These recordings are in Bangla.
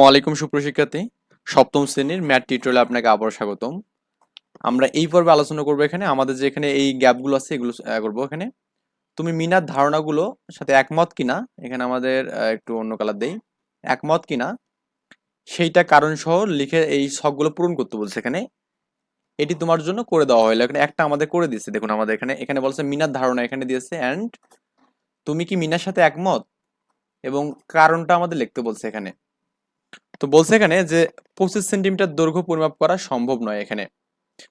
আসসালামু আলাইকুম সুপ্রশিক্ষার্থী সপ্তম শ্রেণির ম্যাথ টিউটোরিয়ালে আপনাকে আবার স্বাগতম। আমরা এই পর্বে আলোচনা করব এখানে। আমাদের যে এখানে এই গ্যাপগুলো আছে, এগুলো করব এখানে। তুমি মিনার ধারণাগুলো সাথে একমত কিনা? এখানে আমাদের একটু অন্য কালার দেই। একমত কিনা? সেইটা কারণ সহ লিখে এই ছকগুলো পূরণ করতে বলছে এখানে। এটি তোমার জন্য করে দেওয়া হলো। এখানে একটা আমাদের করে দিচ্ছে দেখুন আমাদের এখানে এখানে বলছে মিনার ধারণা এখানে দিয়েছে। অ্যান্ড তুমি কি মিনার সাথে একমত? এবং কারণটা আমাদের লিখতে বলছে এখানে। তো বলছে এখানে যে পঁচিশ সেন্টিমিটার দৈর্ঘ্য পরিমাপ করা সম্ভব নয় এখানে।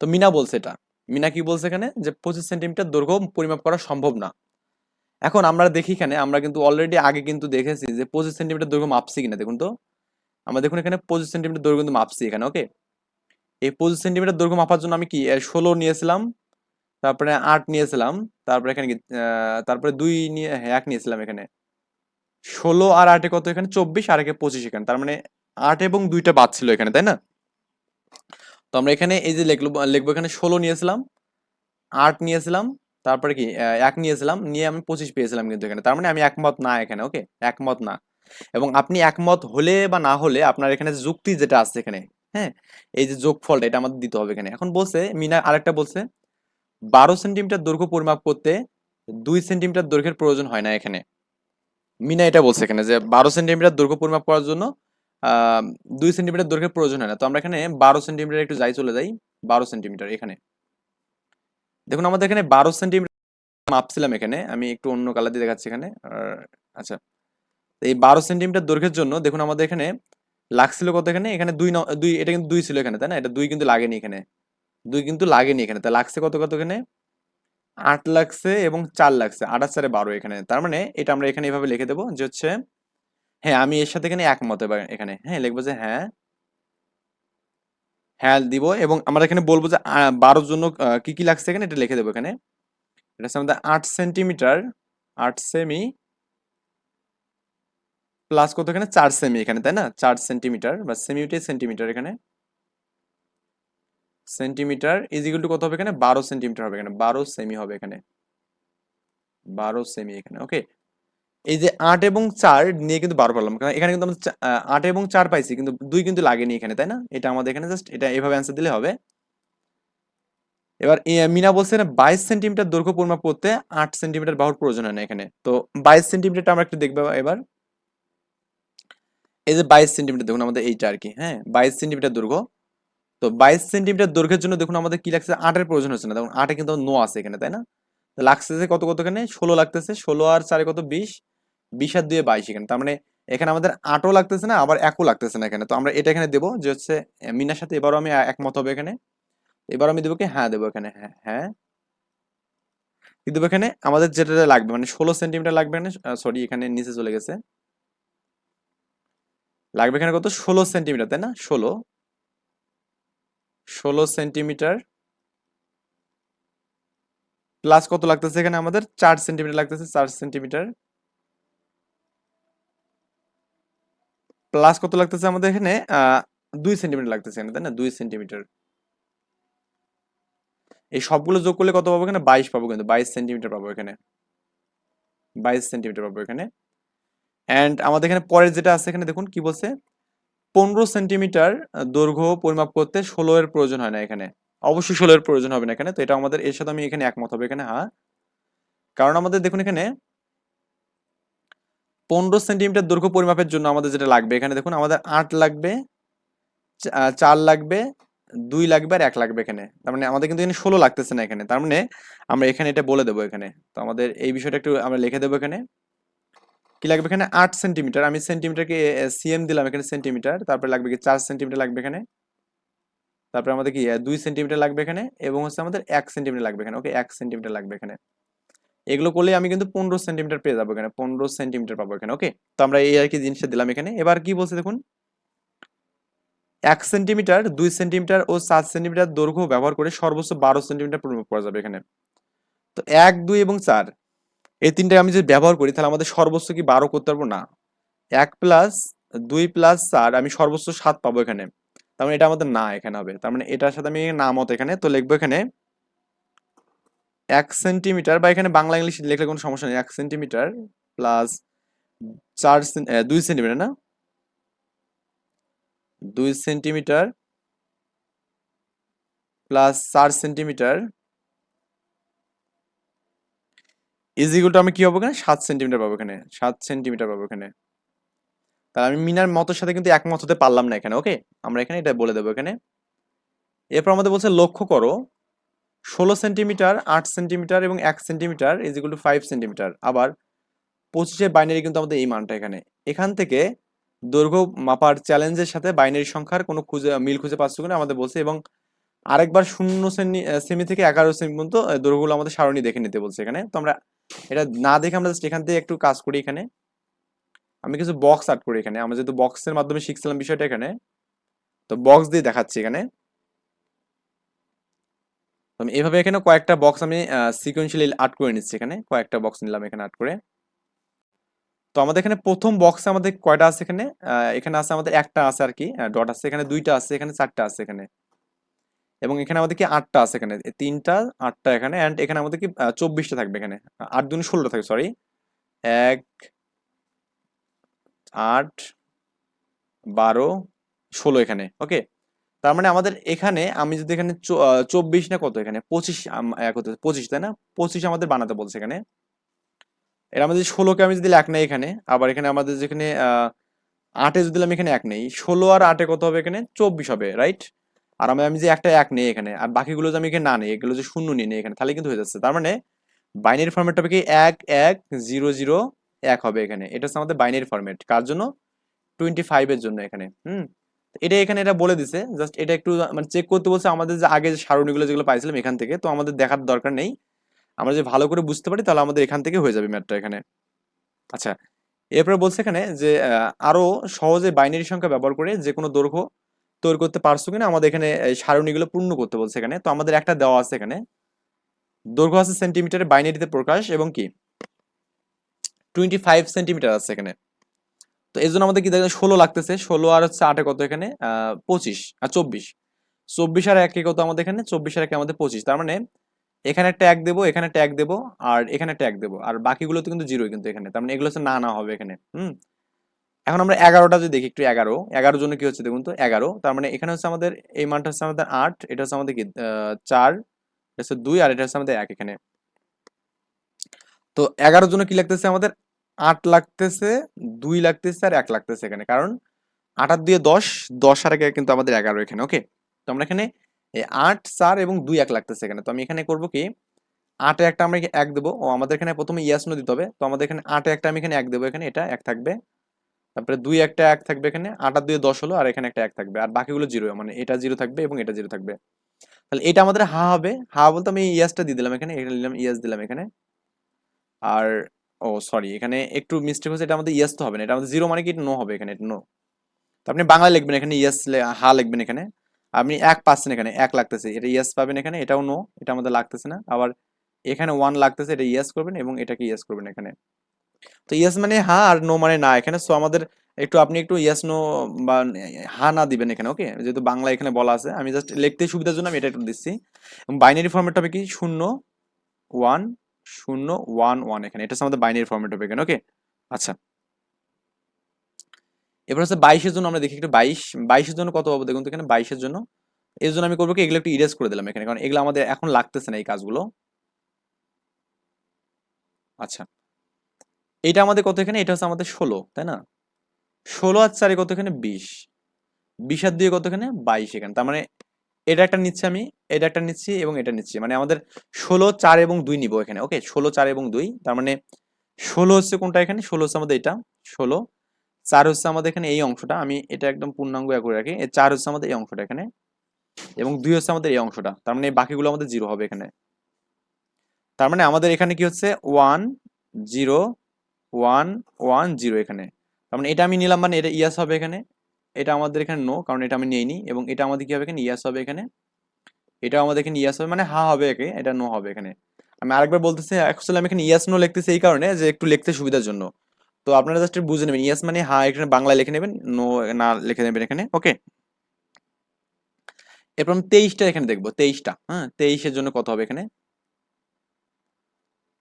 তো মিনা বলছে এটা। মিনা কি বলছে এখানে? যে পঁচিশ সেন্টিমিটার দৈর্ঘ্য পরিমাপ করা সম্ভব না। এখন আমরা দেখি এখানে আমরা কিন্তু অলরেডি আগে কিন্তু দেখেছি যে পঁচিশ সেন্টিমিটার দৈর্ঘ্য মাপছি কিনা দেখুন তো। আমরা দেখুন এখানে পঁচিশ সেন্টিমিটার দৈর্ঘ্য কিন্তু মাপছি এখানে ওকে এই পঁচিশ সেন্টিমিটার দৈর্ঘ্য মাপার জন্য আমি কি ষোলো নিয়েছিলাম তারপরে আট নিয়েছিলাম তারপরে এখানে তারপরে দুই নিয়ে হ্যাঁ, এক নিয়েছিলাম এখানে। ষোলো আর আটে কত এখানে? চব্বিশ আর একে পঁচিশ এখানে। তার মানে আট এবং দুইটা বাদ ছিল এখানে, তাই না? তো আমরা এখানে এই যে লিখব লিখব এখানে ষোলো নিয়েছিলাম, আট নিয়েছিলাম, তারপরে কি এক নিয়েছিলাম, নিয়ে আমি পঁচিশ পেয়েছিলাম কিন্তু এখানে। তার মানে আমি একমত না এখানে, ওকে? একমত না। এবং আপনি একমত হলে বা না হলে আপনার এখানে যুক্তি যেটা আছে এখানে হ্যাঁ? এই যে যোগফলটা এটা আমাদের দিতে হবে এখানে। এখন বলছে, মিনা আরেকটা বলছে, বারো সেন্টিমিটার দৈর্ঘ্য পরিমাপ করতে দুই সেন্টিমিটার দৈর্ঘ্যের প্রয়োজন হয় না এখানে। মিনা এটা বলছে এখানে যে বারো সেন্টিমিটার দৈর্ঘ্য পরিমাপ করার জন্য দুই সেন্টিমিটার দৈর্ঘ্যের প্রয়োজন হয় না। তো আমরা এখানে বারো সেন্টিমিটার একটু যাই চলে যাই। বারো সেন্টিমিটার এখানে। দেখুন, আমাদের এখানে বারো সেন্টিমিটার মাপছিলাম এখানে। আমি একটু অন্য কালার দিয়ে দেখাচ্ছি এখানে। আচ্ছা এই বারো সেন্টিমিটার দৈর্ঘ্যের জন্য দেখুন, আমাদের এখানে লাগছিল কত এখানে? এখানে দুই দুই, এটা কিন্তু দুই ছিল এখানে, তাই না? এটা দুই কিন্তু লাগেনি এখানে। দুই কিন্তু লাগেনি এখানে। তা লাগছে কত কত এখানে? আট লাগছে এবং চার লাগছে। আট আর চারে বারো এখানে। তার মানে এটা আমরা এখানে এভাবে লিখে দেবো যে হচ্ছে হ্যাঁ আমি এর সাথে এখানে একমত এখানে। হ্যাঁ লিখব যে হ্যাঁ। হ্যাঁ দিব এবং আমরা এখানে বলব যে বারোর জন্য কি কি লাগছে এখানে? এটা লিখে দেবো এখানে। এটা হচ্ছে আমাদের আট সেন্টিমিটার, আট সেমি প্লাস কত এখানে? চার সেমি এখানে, তাই না? চার সেন্টিমিটার বা সেমিটাই সেন্টিমিটার এখানে। সেন্টিমিটার ইজ ইকুয়াল টু কত হবে এখানে? বারো সেন্টিমিটার হবে এখানে। বারো সেমি হবে এখানে। বারো সেমি এখানে ওকে এই যে আট এবং চার নিয়ে কিন্তু বারো পারলাম কারণ এখানে কিন্তু আট এবং চার পাইছি, কিন্তু দুই কিন্তু লাগেনি এখানে, তাই না? এটা আমাদের এখানে জাস্ট এটা এভাবে অ্যান্সার দিলে হবে। এবার মিনা বলছে না, বাইশ সেন্টিমিটার দৈর্ঘ্য পরিমাপ করতে আট সেন্টিমিটার বাহুর প্রয়োজন হয় না এখানে। তো বাইশ সেন্টিমিটারটা আমরা একটু দেখব এবার। এই যে বাইশ সেন্টিমিটার, দেখুন আমাদের এইটা আর কি হ্যাঁ? বাইশ সেন্টিমিটার দৈর্ঘ্য। তো বাইশ সেন্টিমিটার দৈর্ঘ্যের জন্য দেখুন আমাদের কি লাগছে? আটের প্রয়োজন হচ্ছে না। দেখুন, আটে কিন্তু নো আছে এখানে, তাই না? লাগতেছে কত কত এখানে ষোলো লাগতেছে। ষোলো আর চারে কত? বিশ। বিশ দুয়ে বাইশ এখানে। তার মানে এখানে আমাদের আটও লাগতেছে না, আবার একও লাগতেছে না এখানে। তো আমরা এটা এখানে দেবো যে হচ্ছে মিনার সাথে এবারও আমি একমত হবে এখানে। এবার আমি দেবো কি? হ্যাঁ দেবো এখানে। হ্যাঁ হ্যাঁ। দেবো এখানে? আমাদের যেটা লাগবে মানে ষোলো সেন্টিমিটার লাগবে এখানে সরি, এখানে নিচে চলে গেছে। লাগবে এখানে কত? ষোলো সেন্টিমিটার, তাই না? ষোলো। ষোলো সেন্টিমিটার প্লাস কত লাগতেছে এখানে আমাদের? চার সেন্টিমিটার লাগতেছে, চার সেন্টিমিটার। প্লাস কত লাগতেছে আমাদের এখানে? দুই সেন্টিমিটার লাগতেছে এখানে, তাই না? দুই সেন্টিমিটার। এই সবগুলো যোগ করলে কত পাবো এখানে? বাইশ পাবো কিন্তু, বাইশ সেন্টিমিটার পাবো এখানে। বাইশ সেন্টিমিটার পাবো এখানে। অ্যান্ড আমাদের এখানে পরের যেটা আছে এখানে দেখুন, কি বলছে? পনেরো সেন্টিমিটার দৈর্ঘ্য পরিমাপ করতে ষোলো এর প্রয়োজন হয় না এখানে। অবশ্যই ষোলো এর প্রয়োজন হবে না এখানে, তো এটা আমাদের, এর সাথে আমি এখানে একমত হবে এখানে হ্যাঁ? কারণ আমাদের দেখুন এখানে পনেরো সেন্টিমিটার দৈর্ঘ্য পরিমাপের জন্য আমাদের যেটা লাগবে, এখানে দেখুন আমাদের আট লাগবে চার লাগবে, দুই লাগবে আর এক লাগবে এখানে। তার মানে আমাদের কিন্তু এখানে ষোলো লাগতেছে না এখানে। তার মানে আমরা এখানে এটা বলে দেবো এখানে। তো আমাদের এই বিষয়টা একটু আমরা লিখে দেবো এখানে। কি লাগবে এখানে? আট সেন্টিমিটার। আমি সেন্টিমিটারকে সিএম দিলাম এখানে সেন্টিমিটার। তারপরে লাগবে কি চার সেন্টিমিটার লাগবে এখানে। তারপরে আমাদের কি দুই সেন্টিমিটার লাগবে এখানে এবং হচ্ছে আমাদের এক সেন্টিমিটার লাগবে এখানে। ওকে, এক সেন্টিমিটার লাগবে এখানে। এগুলো করলে আমি কিন্তু পনেরো সেন্টিমিটার পেয়ে যাব এখানে, পনেরো সেন্টিমিটার পাবো এখানে ওকে তো আমরা এই আর কি জিনিসটা দিলাম এখানে। এবার কি বলছে দেখুন, এক সেন্টিমিটার দুই সেন্টিমিটার ও সাত সেন্টিমিটার দৈর্ঘ্য ব্যবহার করে সর্বোচ্চ বারো সেন্টিমিটার পরিমাপ করা যাবে এখানে। তো এক, দুই এবং চার, এই তিনটা আমি যদি ব্যবহার করি, তাহলে আমাদের সর্বোচ্চ কি বারো করতে পারব? না। এক প্লাস দুই প্লাস চার, আমি সর্বোচ্চ সাত পাবো এখানে। তার মানে এটা আমাদের না এখানে হবে। তার মানে এটার সাথে আমি না মত এখানে, তো লিখব এখানে এক সেন্টিমিটার বা এখানে বাংলা ইংলিশ লিখলে কোনো সমস্যা নেই। এক সেন্টিমিটার প্লাস চার দুই সেন্টিমিটার, না? দুই সেন্টিমিটার প্লাস চার সেন্টিমিটার ইজিগুলো আমি কি পাবো এখানে? সাত সেন্টিমিটার পাবো এখানে। সাত সেন্টিমিটার পাবো এখানে। তাহলে আমি মিনার মতের সাথে কিন্তু একমত হতে পারলাম না এখানে ওকে আমরা এখানে এটা বলে দেবো এখানে। এরপর আমাদের বলছে লক্ষ্য করো ষোলো সেন্টিমিটার, আট সেন্টিমিটার এবং এক centimetre is equal to five centimetre. আবার পঁচিশে বাইনারি কিন্তু আমাদের এই মানটা এখানে। এখান থেকে দৈর্ঘ্য মাপার চ্যালেঞ্জের সাথে বাইনারি সংখ্যার কোনো খুঁজে, মিল খুঁজে পাচ্ছ কিনা আমাদের বলছে এবং আরেকবার শূন্য সেমি সেমি থেকে এগারো সেমি পর্যন্ত দৈর্ঘ্যগুলো আমাদের সারণী দেখে নিতে বলছে এখানে। তো আমরা এটা না দেখে আমরা জাস্ট এখান থেকে একটু কাজ করি এখানে। আমি কিছু বক্স আর্ট করি এখানে। আমরা যেহেতু বক্সের মাধ্যমে শিখছিলাম বিষয়টা এখানে, তো বক্স দিয়ে দেখাচ্ছি এখানে। আমি এভাবে এখানে কয়েকটা বক্স আমি সিকোয়েন্সিয়ালি আর্ট করে নিচ্ছি এখানে। কয়েকটা বক্স নিলাম এখানে আর্ট করে। তো আমাদের এখানে প্রথম বক্সে আমাদের কয়টা আছে এখানে? এখানে আছে আমাদের একটা আছে আর কি ডট আছে। এখানে দুইটা আছে, এখানে চারটা আছে এখানে। এবং এখানে আমাদের কি আটটা আছে এখানে? তিনটা, আটটা এখানে অ্যান্ড এখানে আমাদের কি চব্বিশটা থাকবে এখানে। আট দুনে ষোলোটা থাকবে সরি এক, আট, বারো, ষোলো এখানে ওকে তার মানে আমাদের এখানে আমি যদি এখানে চব্বিশ না কত এখানে? পঁচিশ পঁচিশ, তাই না? পঁচিশ আমাদের বানাতে বলছে এখানে। এর আমাদের ষোলোকে আমি যদি এক নেই এখানে, আবার এখানে আমাদের যেখানে আটে যদি আমি এখানে এক নেই, ষোলো আর আটে কত হবে এখানে? চব্বিশ হবে রাইট আর আমি আমি যে একটা এক নেই এখানে, আর বাকিগুলো যে আমি এখানে না নেই, এগুলো যে শূন্য নিয়ে নেই এখানে, তাহলে কিন্তু হয়ে যাচ্ছে। তার মানে বাইনারি ফরম্যাট হবে কি? এক এক, জিরো জিরো, এক হবে এখানে। এটা হচ্ছে আমাদের বাইনারি ফর্মেট কার জন্য? টোয়েন্টি ফাইভের জন্য এখানে, হুম? এটা এখানে এটা বলে দিছে জাস্ট এটা একটু মানে চেক করতে বলছে আমাদের যে আগে যে সারণীগুলো যেগুলো পাইছিলাম এখান থেকে তো আমাদের দেখার দরকার নেই। আমরা যে ভালো করে বুঝতে পারি তাহলে আমাদের এখান থেকে হয়ে যাবে ম্যাথটা এখানে। আচ্ছা এরপরে বলছে এখানে যে আহ, আরও সহজে বাইনারি সংখ্যা ব্যবহার করে যে কোনো দৈর্ঘ্য তৈরি করতে পারছ কিনা আমাদের এখানে সারণীগুলো পূর্ণ করতে বলছে এখানে। তো আমাদের একটা দেওয়া আছে এখানে। দৈর্ঘ্য আছে সেন্টিমিটারে বাইনারিতে প্রকাশ এবং কি? টোয়েন্টি ফাইভ সেন্টিমিটার আছে এখানে। তো এই জন্য আমাদের কি দেখেন, ষোলো লাগতেছে। ষোলো আর হচ্ছে আটে কত এখানে? পঁচিশ আর চব্বিশ। চব্বিশ আর একে কত আমাদের এখানে? চব্বিশ আর একে আমাদের পঁচিশ। তার মানে এখানে ট্যাগ দেবো, এখানে ট্যাগ দেবো, আর এখানে ট্যাগ দেবো। আর বাকিগুলো তো কিন্তু জিরোই কিন্তু এখানে। তার মানে এগুলো হচ্ছে না না হবে এখানে। হুম? এখন আমরা এগারোটা যদি দেখি, একটু এগারো। এগারোর জন্য কি হচ্ছে দেখুন তো? এগারো। তার মানে এখানে হচ্ছে আমাদের, এই মানটা হচ্ছে আমাদের আট। এটা হচ্ছে আমাদের কি? চার। এটা হচ্ছে দুই, আর এটা হচ্ছে আমাদের এক এখানে। তো এগারোর জন্য কি লাগতেছে আমাদের? আট লাগতেছে, দুই লাগতেছে আর এক লাগতেছে এখানে। কারণ আট আর দুয়ে দশ দশ আর একে কিন্তু আমাদের এগারো এখানে, ওকে? তো আমরা এখানে আট, চার এবং দুই এক লাগতেছে এখানে। তো আমি এখানে করব কি, আটে একটা আমরা এক দেবো। ও আমাদের এখানে প্রথমে ইয়াসনো দিতে হবে। তো আমাদের এখানে আটে একটা আমি এখানে এক দেবো এখানে, এটা এক থাকবে। তারপরে দুই একটা এক থাকবে এখানে, আট দুয়ে দশ হলো আর এখানে একটা এক থাকবে। আর বাকিগুলো জিরো মানে এটা জিরো থাকবে এবং এটা জিরো থাকবে। তাহলে এটা আমাদের হা হবে। হা বলতে আমি ইয়াসটা দিয়ে দিলাম এখানে এখানে দিলাম ইয়াস দিলাম এখানে। আর ও সরি এখানে একটু মিস্টেক হচ্ছে এটা আমাদের ইয়াস তো হবে না, এটা আমাদের জিরো মানে কি নো হবে এখানে নো তো আপনি বাংলা লিখবেন, এখানে ইয়াস হা লিখবেন এখানে, আপনি এক পাচ্ছেন এখানে, এক লাগতেছে, এটা ইয়াস পাবেন এখানে, এটাও নো এটা আমাদের লাগতেছে না, আবার এখানে ওয়ান লাগতেছে, এটা ইয়াস করবেন এবং এটাকে ইয়াস করবেন এখানে। তো ইয়াস মানে হা আর নো মানে না, এখানে সো আমাদের একটু, আপনি একটু ইয়াস নো বা হা না দিবেন এখানে ওকে যেহেতু বাংলা এখানে বলা আছে, আমি জাস্ট লিখতে সুবিধার জন্য আমি এটা একটু দিচ্ছি। বাইনারি ফরম্যাট হবে কি, শূন্য ওয়ান শূন্য, ওয়ান ওয়ান এখানে। এটা হচ্ছে আমাদের বাইনারি ফরম্যাট হবে এখানে ওকে আচ্ছা। এবার হচ্ছে বাইশের জন্য আমরা দেখি একটু বাইশ। বাইশের জন্য কত পাবো দেখুন তো এখানে? বাইশের জন্য। এর জন্য আমি করব কি? এগুলো একটু ইরেজ করে দিলাম এখানে, কারণ এগুলো আমাদের এখন লাগতেছে না এই কাজগুলো। আচ্ছা। এটা আমাদের কত এখানে? এটা হচ্ছে আমাদের ষোলো, তাই না? ষোলো আর চারে কত এখানে? বিশ। বিশ আর দিয়ে কত এখানে? বাইশ এখানে। তার মানে এটা একটা নিচ্ছি আমি, এটা একটা নিচ্ছি এবং এটা নিচ্ছি। মানে আমাদের ষোলো, চার এবং দুই নিব এখানে ওকে ষোলো, চার এবং দুই, তার মানে ষোলো হচ্ছে কোনটা এখানে? ষোলো হচ্ছে আমাদের এটা, ষোলো। চার হচ্ছে আমাদের এখানে এই অংশটা, আমি এটা একদম পূর্ণাঙ্গ এক করে রাখি। চার হচ্ছে আমাদের এই অংশটা এখানে এবং দুই হচ্ছে আমাদের এই অংশটা, তার মানে বাকিগুলো আমাদের জিরো হবে এখানে। তার মানে আমাদের এখানে কি হচ্ছে? One zero one one zero এখানে। তার মানে এটা আমি নিলাম মানে এটা ইয়াস হবে এখানে। এটা আমাদের এখানে নো কারণ এটা আমি নেইনি এবং এটা আমাদের কি হবে এখানে? ইয়াস হবে এখানে। এটা আমাদের এখানে ইয়াস হবে মানে হা হবে একে, এটা নো হবে এখানে। আমি আরেকবার বলতেছি অ্যাকচুয়ালি আমি এখানে ইয়াস নো লিখতেছি এই কারণে যে একটু লিখতে সুবিধার জন্য। তো আপনারা জাস্ট বুঝে নেবেন ইয়াস মানে হা, এখানে বাংলায় লিখে নেবেন নো না লিখে নেবেন এখানে ওকে এরপর আমি তেইশটা এখানে দেখব, তেইশটা হ্যাঁ তেইশের জন্য কত হবে এখানে?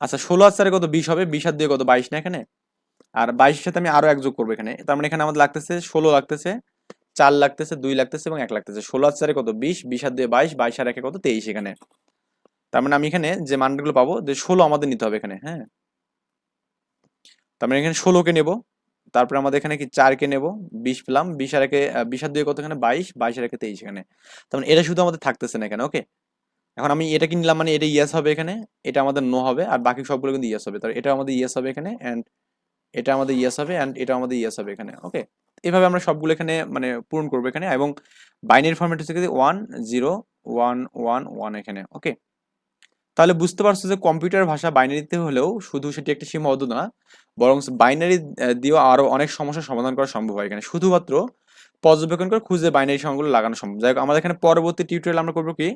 আচ্ছা ষোলো আর চারে কত? বিশ হবে, বিশ আর দিয়ে কত? বাইশ না এখানে? আর বাইশের সাথে আমি আরও এক যোগ করব এখানে। তার মানে এখানে আমাদের লাগতেছে ষোলো লাগতেছে, চার লাগতেছে, দুই লাগতেছে এবং এক লাগতেছে। ষোলো আর চারে কত? বিশ বিশ আর দুই বাইশ বাইশ আর একে কত? তেইশ এখানে। তার মানে আমি এখানে যে মানগুলো পাবো, যে ষোলো আমাদের নিতে হবে এখানে হ্যাঁ? তার মানে এখানে ষোলোকে নেব, তারপরে আমাদের এখানে কি চারকে নেব? বিশ পেলাম, বিশ আর একে বিশ আর দুই কত এখানে? বাইশ বাইশ আর একে তেইশ এখানে। তার মানে এটা শুধু আমাদের থাকতেছে না এখানে ওকে এখন আমি এটা কিনলাম মানে এটা ইয়েস হবে এখানে, এটা আমাদের নো হবে, আর বাকি সবগুলো কিন্তু ইয়াস হবে। তার এটা আমাদের ইয়েস হবে এখানে অ্যান্ড এটা আমাদের ইয়েস হবে অ্যান্ড এটা আমাদের ইয়েস হবে এখানে ওকে এভাবে আমরা সবগুলো এখানে মানে পূরণ করব এখানে এবং বাইনারি ফরম্যাট হচ্ছে one zero one one one এখানে ওকে তাহলে বুঝতে পারছ যে কম্পিউটার ভাষা বাইনারিতে হলেও শুধু সেটি একটা সীমাবদ্ধ না, বরং বাইনারি দিয়েও আরও অনেক সমস্যার সমাধান করা সম্ভব হয় এখানে। শুধুমাত্র পর্যবেক্ষণ করে খুঁজে বাইনারি সংখ্যাগুলো লাগানো সম্ভব। যাই আমাদের এখানে পরবর্তী টিউটোরিয়াল আমরা করব কি?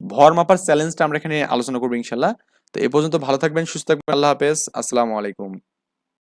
ভর মাপার চ্যালেঞ্জটা আমরা এখানে আলোচনা করব ইনশাল্লাহ তো এ পর্যন্ত ভালো থাকবেন, সুস্থ থাকবেন, আল্লাহ হাফেজ, আসসালামু আলাইকুম।